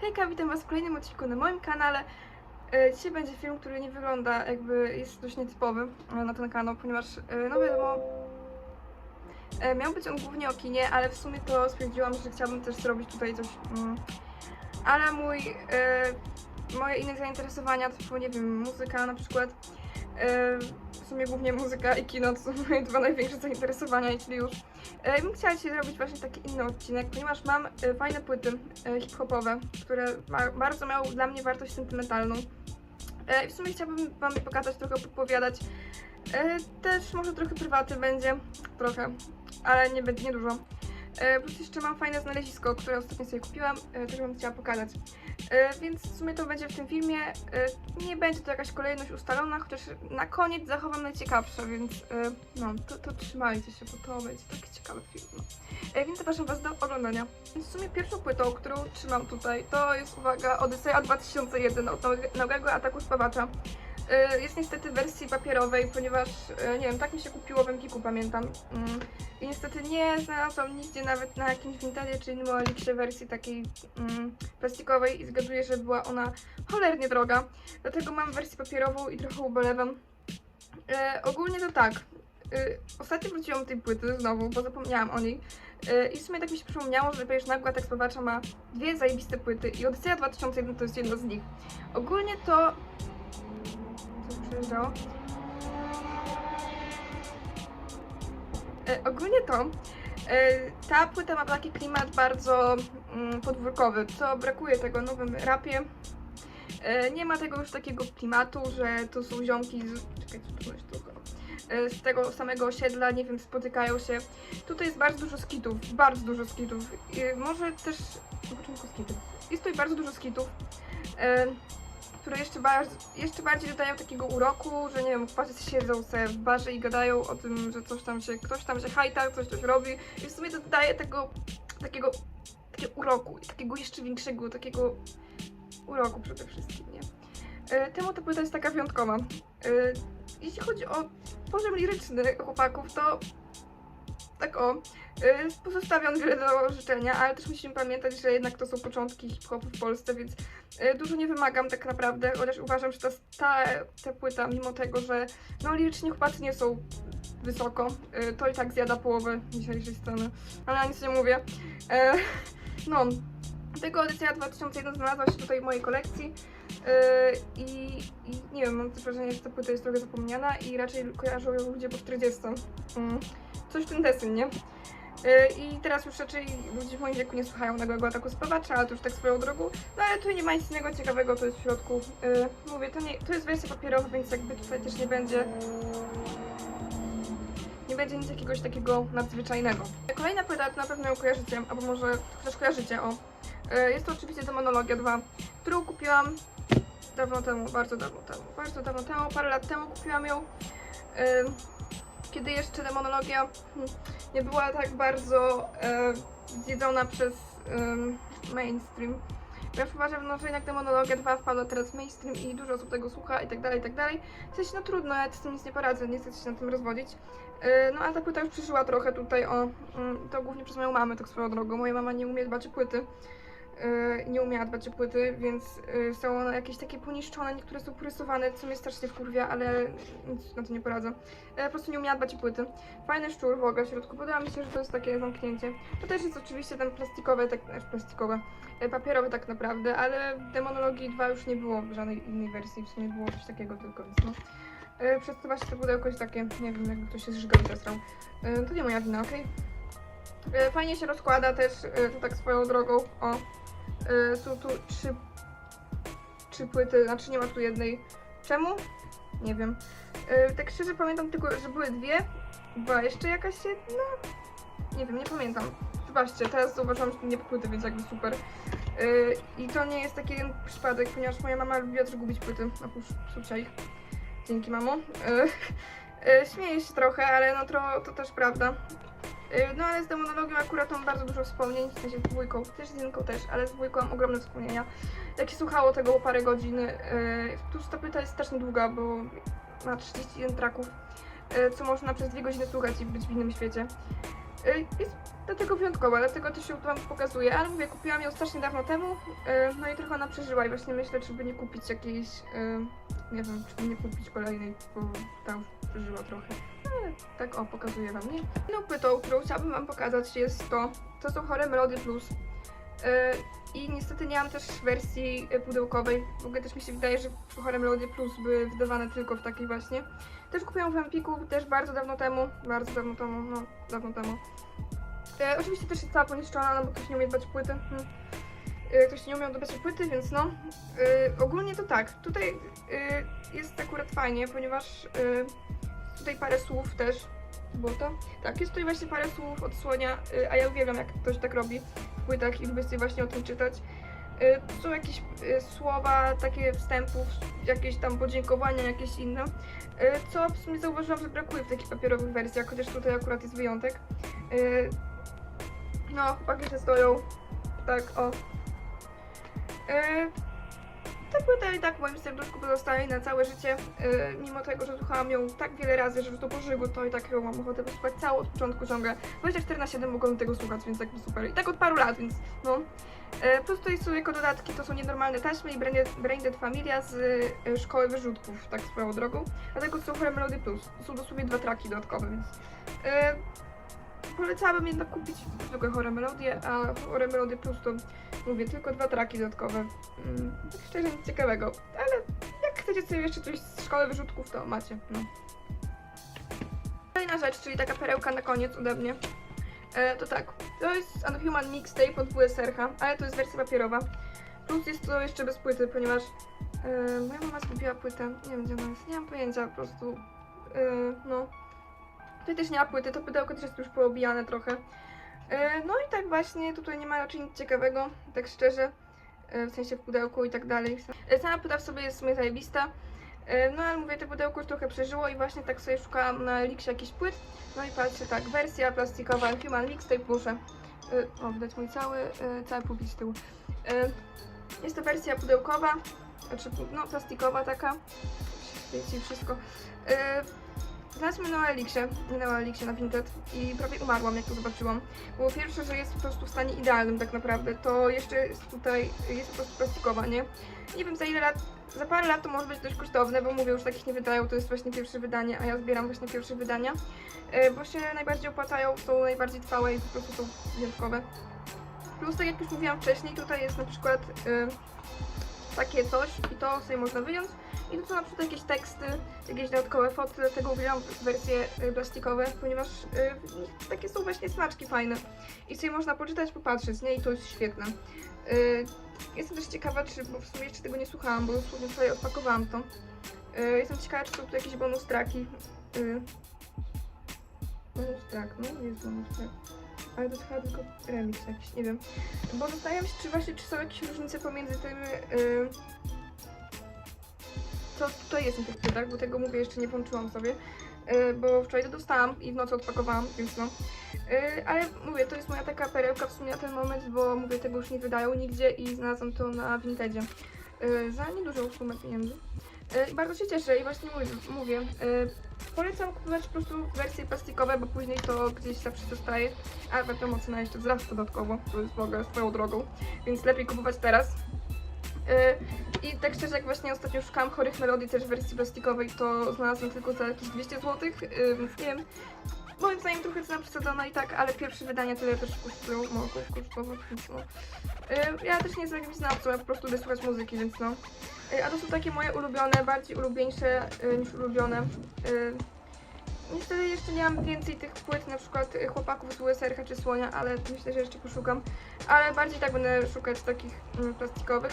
Hejka, witam Was w kolejnym odcinku na moim kanale. E, Dzisiaj będzie film, który nie wygląda jakby jest dość nietypowy na ten kanał, ponieważ e, no wiadomo e, miał być on głównie o kinie, ale w sumie to stwierdziłam, że chciałabym też zrobić tutaj coś mm, ale mój moje inne zainteresowania typu nie wiem, muzyka na przykład w sumie głównie muzyka i kino to są moje dwa największe zainteresowania, jeśli już. E, I bym chciała dzisiaj zrobić właśnie taki inny odcinek, ponieważ mam e, fajne płyty e, hip-hopowe, które bardzo miały dla mnie wartość sentymentalną. I w sumie chciałabym Wam pokazać, trochę podpowiadać. E, Też może trochę prywaty będzie, trochę, ale nie nie dużo. E, Plus jeszcze mam fajne znalezisko, które ostatnio sobie kupiłam, e, też bym chciała pokazać. E, Więc w sumie to będzie w tym filmie. Nie będzie to jakaś kolejność ustalona, chociaż na koniec zachowam najciekawsze, więc no, to, to trzymajcie się, bo to będzie taki ciekawy film. Więc zapraszam Was do oglądania. Więc w sumie pierwszą płytą, którą trzymam tutaj, to jest, uwaga, Odyseja 2001 od Nogego Ataku Spawacza. E, Jest niestety w wersji papierowej, ponieważ, e, nie wiem, tak mi się kupiło w Empiku, pamiętam. Mm. I niestety nie znalazłam nigdzie nawet na jakimś Vintage czy innym Elixie wersji takiej mm, plastikowej i zgaduję, że była ona cholernie droga. Dlatego mam wersję papierową i trochę ubolewam. E, ogólnie to tak. Ostatnio wróciłam do tej płyty znowu, bo zapomniałam o niej. I w sumie tak mi się przypomniało, że przecież Nagła Spawacza ma dwie zajebiste płyty i Odyseja 2001 to jest jedna z nich. Ogólnie to... Co przyjeżdżało? E, ogólnie to e, ta płyta ma taki klimat bardzo mm, podwórkowy, co brakuje tego nowym rapie. E, nie ma tego już takiego klimatu, że to są ziomki z, czekaj, co tu tylko, e, z tego samego osiedla, nie wiem, spotykają się. Tutaj jest bardzo dużo skitów, bardzo dużo skitów. I może też, na początku skitów. Jest tutaj bardzo dużo skitów. E, które jeszcze, bar- jeszcze bardziej dodają takiego uroku, że nie wiem, chłopacy siedzą sobie w barze i gadają o tym, że coś tam się, ktoś tam się hajta, coś coś robi i w sumie to dodaje tego, takiego, takiego uroku takiego jeszcze większego, takiego uroku przede wszystkim, nie? E, Temu ta płyta jest taka wyjątkowa. E, Jeśli chodzi o poziom liryczny chłopaków, to tak o, y, pozostawiam wiele do życzenia, ale też musimy pamiętać, że jednak to są początki hip-hopu w Polsce, więc y, dużo nie wymagam tak naprawdę, chociaż uważam, że ta, ta, ta płyta, mimo tego, że no lirycznie chłopacy nie są wysoko, y, to i tak zjada połowę dzisiejszej sceny, ale nic nie mówię. E, no, tego edycja 2001 znalazła się tutaj w mojej kolekcji i, i nie wiem, mam wrażenie, że ta płyta jest trochę zapomniana i raczej kojarzą ją ludzie po 40. Mm, coś w ten deseń, nie? Yy, I teraz już raczej ludzie w moim wieku nie słuchają nagłego ataku spawacza, ale to już tak swoją drogą. No ale tu nie ma nic innego ciekawego, to jest w środku. Yy, mówię, to, nie, to jest wersja papierowa, więc jakby tutaj też nie będzie nie będzie nic jakiegoś takiego nadzwyczajnego. Kolejna płyta, to na pewno ją kojarzycie, albo może chociaż kojarzycie, o. E, Jest to oczywiście Demonologia 2, którą kupiłam dawno temu, bardzo dawno temu, bardzo dawno temu, parę lat temu kupiłam ją. Kiedy jeszcze Demonologia hmm, nie była tak bardzo e, zjedzona przez em, mainstream. Już uważam, no, że jednak Demonologia 2 wpadła teraz w mainstream i dużo osób tego słucha i tak dalej, i tak dalej. W sensie, no trudno, ja z tym nic nie poradzę, nie chcę się na tym rozwodzić. Yy, No a ta płyta już przeżyła trochę tutaj, o, mm, to głównie przez moją mamę, tak swoją drogą. Moja mama nie umie dbać o płyty. Yy, nie umiała dbać o płyty, więc yy, są one jakieś takie poniszczone, niektóre są porysowane, co mnie strasznie wkurwia, ale nic na to nie poradzę. Yy, po prostu nie umiała dbać o płyty. Fajny szczur w ogóle w środku, podoba mi się, że to jest takie zamknięcie. To też jest oczywiście ten plastikowe, tak, znaczy plastikowe, yy, papierowe tak naprawdę, ale w Demonologii 2 już nie było w żadnej innej wersji, w sumie było coś takiego tylko, więc no. Yy, przez to właśnie to pudełko jest takie, nie wiem, jakby ktoś się zżygał i zesrał. Yy, to nie moja wina, okej? Yy, Fajnie się rozkłada też, to tak swoją drogą, o. Są tu trzy, trzy płyty, znaczy nie ma tu jednej. Czemu? Nie wiem. Yy, Tak szczerze pamiętam tylko, że były dwie. Była jeszcze jakaś jedna? Nie wiem, nie pamiętam. Zobaczcie, teraz zauważyłam, że nie płyty, więc jakby super. Yy, I to nie jest taki jeden przypadek, ponieważ moja mama lubiła też gubić płyty. Oprócz psucia ich. Dzięki, mamo. Śmieję się trochę, ale no to, to też prawda. Yy, No ale z demonologią akurat mam bardzo dużo wspomnień, w sensie z dwójką, też z jedynką też, ale z dwójką mam ogromne wspomnienia. Jak się słuchało tego parę godzin, yy, plus ta płyta jest strasznie długa, bo ma 31 traków, yy, co można przez dwie godziny słuchać i być w innym świecie. Y, Jest dlatego wyjątkowa, dlatego też ją Wam pokazuję, ale mówię, kupiłam ją strasznie dawno temu, y, no i trochę ona przeżyła i właśnie myślę, czy by nie kupić jakiejś, y, nie wiem, czy by nie kupić kolejnej, bo ta już przeżyła trochę. Tak o, pokazuję Wam, nie? Inną płytą, którą chciałabym Wam pokazać jest to, to są chore Melody Plus. Y, I niestety nie mam też wersji y, pudełkowej. W ogóle też mi się wydaje, że chore Melody Plus były wydawane tylko w takiej właśnie. Też kupiłam w Empiku, też bardzo dawno temu, bardzo dawno temu, no, dawno temu. E, oczywiście też jest cała poniszczona, no bo ktoś nie umie dbać płyty. Hmm. E, ktoś nie umiał dbać płyty, więc no. E, ogólnie to tak, tutaj e, jest akurat fajnie, ponieważ e, tutaj parę słów też. Było to? Tak, jest tutaj właśnie parę słów odsłonia, e, a ja uwielbiam jak ktoś tak robi w płytach i lubię sobie właśnie o tym czytać. Tu są jakieś e, słowa, takie wstępów, jakieś tam podziękowania, jakieś inne. Co w sumie zauważyłam, że brakuje w takich papierowych wersjach, chociaż tutaj akurat jest wyjątek. No, chłopaki się stoją. Tak, o. Ta płyta i tak w moim serduszku pozostaje na całe życie. E, Mimo tego, że słuchałam ją tak wiele razy, że już do pożygu, to i tak ją mam ochotę posłuchać całą od początku ciągle. 24 na 7 mogłam tego słuchać, więc jakby super. I tak od paru lat, więc no. E, Plus tutaj są jako dodatki, to są nienormalne taśmy i Braindead, Familia z e, szkoły wyrzutków, tak swoją drogą. Dlatego są Melody Plus. Są dosłownie dwa traki dodatkowe, więc e, polecałabym jednak kupić zwykłe Chore Melodie, a Chore Melody Plus to mówię, tylko dwa traki dodatkowe. Mm, tak szczerze nic ciekawego, ale jak chcecie sobie jeszcze coś z szkoły wyrzutków, to macie, no. Kolejna rzecz, czyli taka perełka na koniec ode mnie. E, to tak, to jest Unhuman Mixtape od WSRH, ale to jest wersja papierowa. Plus jest to jeszcze bez płyty, ponieważ e, moja mama zgubiła płytę. Nie wiem gdzie ona jest, nie mam pojęcia po prostu. E, no. Tutaj też nie ma płyty, to pudełko też jest już poobijane trochę. E, no i tak właśnie, tutaj nie ma raczej nic ciekawego, tak szczerze. E, w sensie w pudełku i tak dalej. E, sama płyta w sobie jest w sumie zajebista. No ale mówię, to pudełko już trochę przeżyło i właśnie tak sobie szukałam na Elixie jakichś płyt. No i patrzcie, tak, wersja plastikowa Human Mixtape. Y, O, widać mój cały, cały pupil z tyłu. Jest to wersja pudełkowa, znaczy, no, plastikowa taka. Wiecie, wszystko. Znalazłam na Elixie, na Elixie, na Vinted i prawie umarłam, jak to zobaczyłam. Było pierwsze, że jest po prostu w stanie idealnym tak naprawdę, to jeszcze jest tutaj, jest po prostu plastikowa, nie? Nie wiem za ile lat, za parę lat to może być dość kosztowne, bo mówię, już takich nie wydają, to jest właśnie pierwsze wydanie, a ja zbieram właśnie pierwsze wydania, e, bo się najbardziej opłacają, są najbardziej trwałe i po prostu są wyjątkowe. Plus, tak jak już mówiłam wcześniej, tutaj jest na przykład e, takie coś i to sobie można wyjąć. I tu są na przykład jakieś teksty, jakieś dodatkowe foty, dlatego uwielbiam wersje y, plastikowe, ponieważ y, takie są właśnie smaczki fajne. I sobie można poczytać, popatrzeć, nie? I to jest świetne. Y, Jestem też ciekawa, czy, bo w sumie jeszcze tego nie słuchałam, bo dosłownie wczoraj odpakowałam to. Jestem ciekawa, czy są tu jakieś bonus traki. Bonus track, no jest bonus track. Ale to chyba tylko remix jakiś, nie wiem. Bo zastanawiam się, czy właśnie, czy są jakieś różnice pomiędzy tym, y, co tutaj jest na tych bo tego mówię, jeszcze nie włączyłam sobie, y, bo wczoraj to dostałam i w nocy odpakowałam, więc no. Y, ale mówię, to jest moja taka perełka w sumie na ten moment, bo mówię, tego już nie wydają nigdzie i znalazłam to na Vintedzie. Y, za niedużą sumę pieniędzy. Bardzo się cieszę i właśnie mówię, mówię polecam kupować po prostu wersje plastikowe, bo później to gdzieś zawsze zostaje, a wiadomo cena jeszcze wzrasta dodatkowo, to jest w ogóle swoją drogą, więc lepiej kupować teraz. I tak szczerze, jak właśnie ostatnio szukałam chorych melodii też w wersji plastikowej, to znalazłam tylko za jakieś 200 zł, y, więc nie wiem. Moim zdaniem trochę cena przesadzona i tak, ale pierwsze wydania tyle też kosztują, mogą kosztować, więc no. Y, Ja też nie jestem jakimś znawcą, ja po prostu lubię słuchać muzyki, więc no. Y, A to są takie moje ulubione, bardziej ulubieńsze y, niż ulubione. Y, Niestety jeszcze nie mam więcej tych płyt, na przykład y, chłopaków z USRH czy Słonia, ale myślę, że jeszcze poszukam. Ale bardziej tak będę szukać takich mm, plastikowych.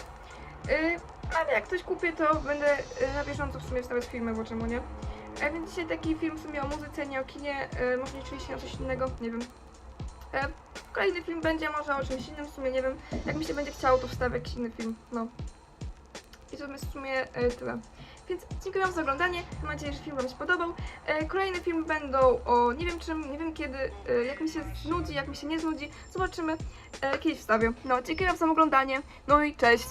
Y, ale jak coś kupię, to będę y, na bieżąco w sumie wstawiać filmy, bo czemu nie? A więc dzisiaj taki film w sumie o muzyce, nie o kinie, y, może liczyliście na coś innego, nie wiem. E, kolejny film będzie może o czymś innym, w sumie nie wiem. Jak mi się będzie chciało, to wstawię jakiś inny film, no. I to jest w sumie y, tyle. Więc dziękuję Wam za oglądanie. Mam nadzieję, że film Wam się podobał. E, kolejne filmy będą o nie wiem czym, nie wiem kiedy, e, jak mi się znudzi, jak mi się nie znudzi. Zobaczymy. E, kiedyś wstawię. No, dziękuję Wam za oglądanie. No i cześć.